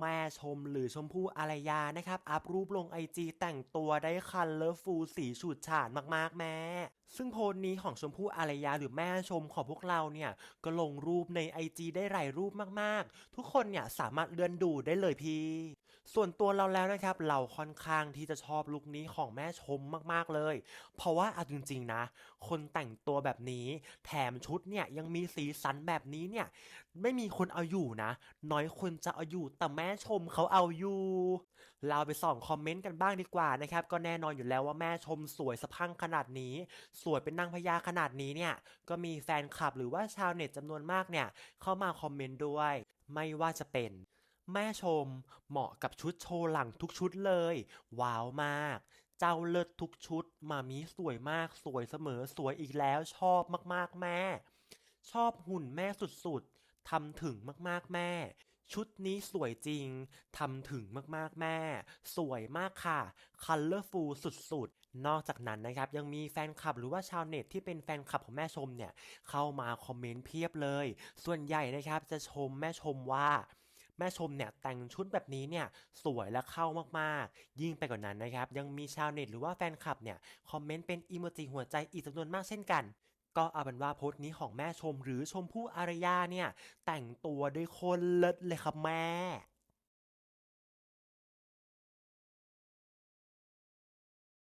แม่ชมหรือชมพู่อารยานะครับ อัพรูปลงไอจีแต่งตัวได้คันเลิฟฟูสีฉูดฉาดมากๆแม่ซึ่งโพสต์นี้ของชมพู่อารยาหรือแม่ชมของพวกเราเนี่ย ก็ลงรูปในไอจีได้หลายรูปมากๆ ทุกคนเนี่ยสามารถเลื่อนดูได้เลยพี่ ส่วนตัวเราแล้วนะครับ เราค่อนข้างที่จะชอบลุคนี้ของแม่ชมมากๆเลย เพราะว่าเอาจริงๆนะ คนแต่งตัวแบบนี้แถมชุดเนี่ยยังมีสีสันแบบนี้เนี่ย ไม่มีคนเอาอยู่นะ น้อยคนจะเอาอยู่แต่แม่ชมเขาเอาอยู่ เราไปส่องคอมเมนต์กันบ้างดีกว่านะครับ ก็แน่นอนอยู่แล้วว่าแม่ชมสวยสะพังขนาดนี้ สวยเป็นนางพญาขนาดนี้เนี่ย ก็มีแฟนคลับหรือว่าชาวเน็ตจำนวนมากเนี่ย เข้ามาคอมเมนต์ด้วย ไม่ว่าจะเป็น แม่ชม เหมาะกับชุดโชว์หลังทุกชุดเลย ว้าวมาก เจ้าเลิศทุกชุด มามีสวยมากสวยเสมอสวยอีกแล้วชอบมากๆแม่ ชอบหุ่นแม่สุดๆทำถึงมากๆแม่ ชุดนี้สวยจริงทำถึงมากๆแม่ สวยมากค่ะ colorful สุดๆ นอกจากนั้นนะครับ ยังมีแฟนคลับหรือว่าชาวเน็ตที่เป็นแฟนคลับของแม่ชมเนี่ย เข้ามาคอมเมนต์เพียบเลย ส่วนใหญ่นะครับจะชมแม่ชมว่า แม่ชมเนี่ยแต่งชุดแบบนี้เนี่ยสวยและเข้ามากๆ ยิ่งไปกว่านั้นนะครับยังมีชาวเน็ตหรือว่าแฟนคลับเนี่ยคอมเมนต์เป็นอีโมจิหัวใจอีกจำนวนมากเช่นกันก็เอาเป็นว่าโพสต์นี้ของแม่ชมหรือชมพู่อารยาเนี่ย แต่งตัวด้วยคนเลิศเลยครับแม่